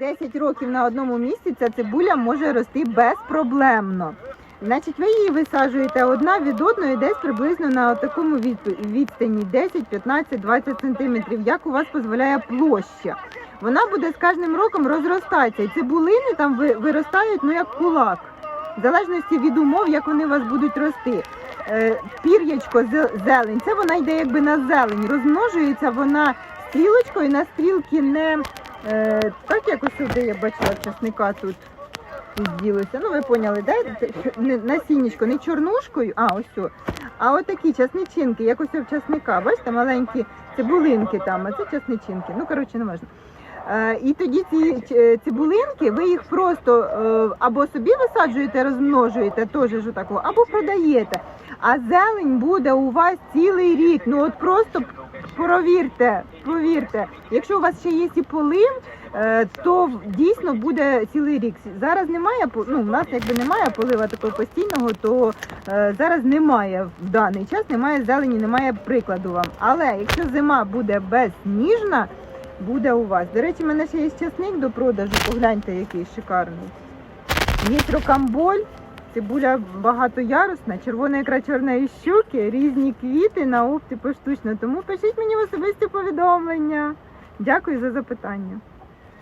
10 років на одному місці ця цибуля може рости безпроблемно. Значить, ви її висаджуєте одна від одної десь приблизно на такому від- відстані 10, 15, 20 сантиметрів, як у вас дозволяє площа. Вона буде з кожним роком розростатися. Цибулини там виростають ну як кулак, в залежності від умов, як вони у вас будуть рости. Е, Пір'ячко, зелень, це вона йде якби на зелень. Розмножується вона стрілочкою на стрілки не е, так, як ось сюди я бачила часника тут. Ділося. Ну, ви поняли, да? Не насіннячко, не чорнушкою, а ось о. А от такі часничинки, як ось у часника, бачите, маленькі цибулинки там, а це часничинки. Ну, коротше, не важливо. Е, і тоді ці цибулинки, ви їх просто е, або собі висаджуєте, розмножуєте, теж ж отако, або продаєте. А зелень буде у вас цілий рік. Ну от просто провірте, повірте. Якщо у вас ще є і полив, е, то дійсно буде цілий рік. Зараз немає, ну, у нас якби немає полива такого постійного, то е, зараз немає в даний час, немає зелені, немає прикладу вам. Але якщо зима буде безсніжна, буде у вас. До речі, в мене ще є часник до продажу, погляньте, який шикарний. Є рокамболь, цибуля багатоярусна, червона ікра чорної щуки, різні квіти на опті поштучно. Тому пишіть мені в особисті повідомлення. Дякую за запитання.